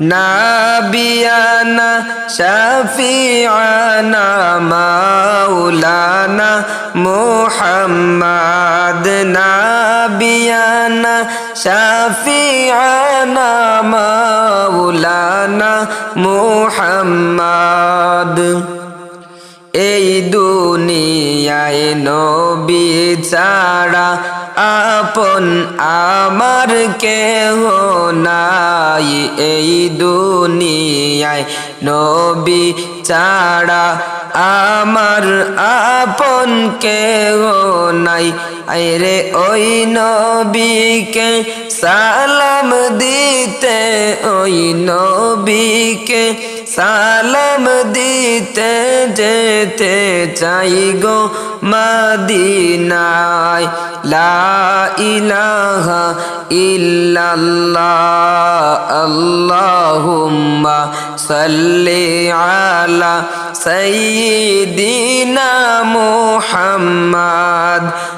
নাবিয়ানা শাফিয়ানা মাওলানা মোহাম্মদ নাবিয়ানা শাফিয়ানা মাওলানা মোহাম্মদ। এই দুনিয়ায় নবী ছাড়া আপন আমার কেহ নাই এই দুনিয়ায়। নবী ছাড়া আমার আপন কেহ নাই। আইরে ওই নবীকে সালাম দিতে, ওই নবীকে সালাম দিতে যেতে চাই গো মদিনায়। লা ইলাহা ইল্লাল্লাহ আল্লাহুম্মা সাল্লি আলা সাইয়্যিদিনা মুহাম্মদ।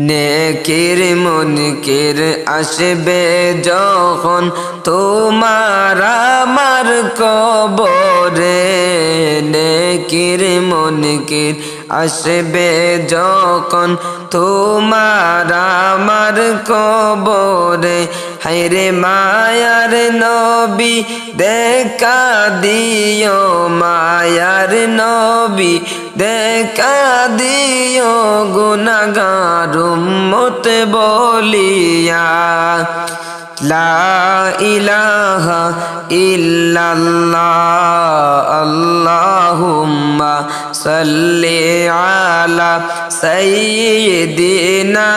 নেকির মুনকির আসবে যখন তোমার আমার কবরে। নেকির মুনকির আসবে যখন তোমার আমার কবরে। হাইরে মায়ার নবী, দেখা দিও মায়ার নবী দেখা দিও গুনাগার মত বলিয়া। লা ইলাহা ইল্লাল্লাহ আল্লাহুম্মা সাল্লি আলা সাইয়্যিদিনা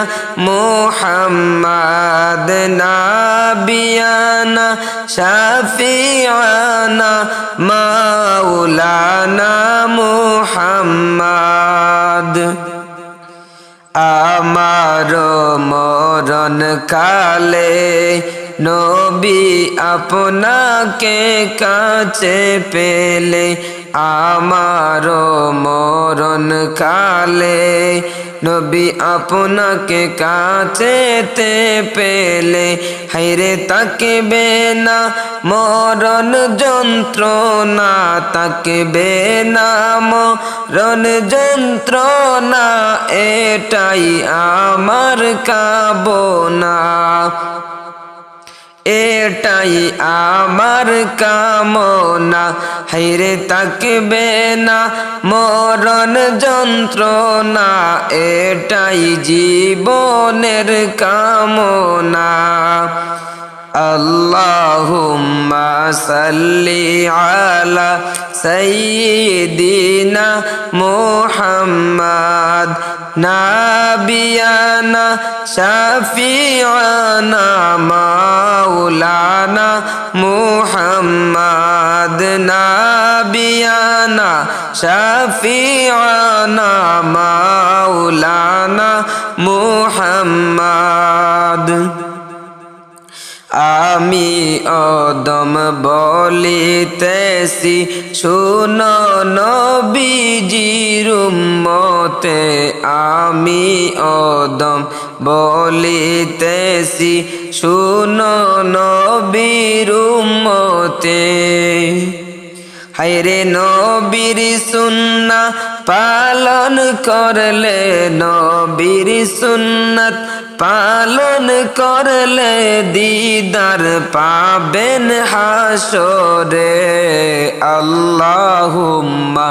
মুহাম্মাদ নাবিয়ানা শাফিআনা মাওলানা মুহাম্মাদ আমার মরণ কালে নবী আপনাকে কাছে পেলে আমার মরণ কালে নবী আপনাকে কাছেতে পেলে হাইরে তাকে বেনা মরণ যন্ত্রণা তাকে বেনা মরণ যন্ত্রণা, এটাই আমার কাবনা এটাই আমার কামনা। হাইরে তাকবে না মরণ যন্ত্রণা, এটাই জীবনের কামনা। আল্লাহুম্মা সাল্লি আলা সাইয়্যিদিনা মুহাম্মাদ। নাবিয়ানা শাফিআনা মাওলানা মুহাম্মাদ নাবিয়ানা শাফিআনা মাওলানা মুহাম্মাদ আমি অদম বলিতেছি শুন নবীজির মতে আমি অদম বলিতেছি শুন নবীর হায়রে নবীর সুন্না পালন করলে নবীর সুন্নত পালন করলে দিদার পাবেন হাসরে। আল্লাহুম্মা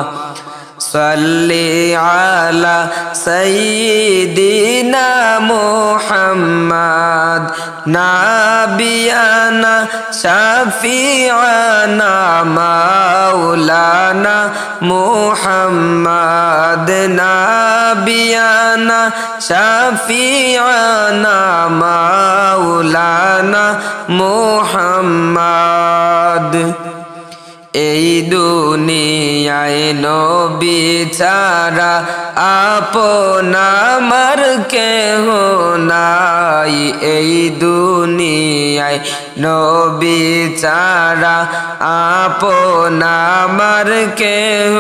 সাল্লি আলা সাইয়্যিদিনা মুহাম্মদ। নাবিয়ানা, শাফিয়ানা, মা মাওলানা মোহাম্মদ নাবিয়ানা শফিয়ানা মাউলানা মোহাম্মদ এই দুনিয়ায় নবী ছাড়া আপনার কেহ নাই। এই দুনিয়ায় নবী ছাড়া আপন আমার কেহ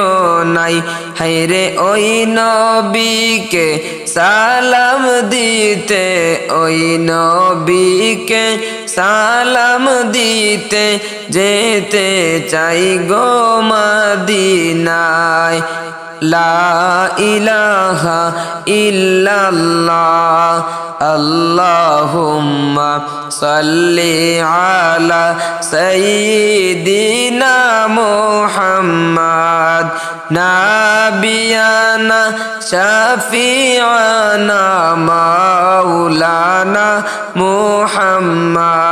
নাই। হাইরে ওই নবীকে সালাম দিতে, ওই নবীকে সালাম দিতে যেতে চাই গো মদিনায়। লা ইলাহা ইল্লাল্লাহ আল্লাহুম্মা সাল্লি আলা সাইয়্যিদিনা মুহাম্মাদ নাবিয়ানা শাফিআনা মাওলানা মুহাম্মাদ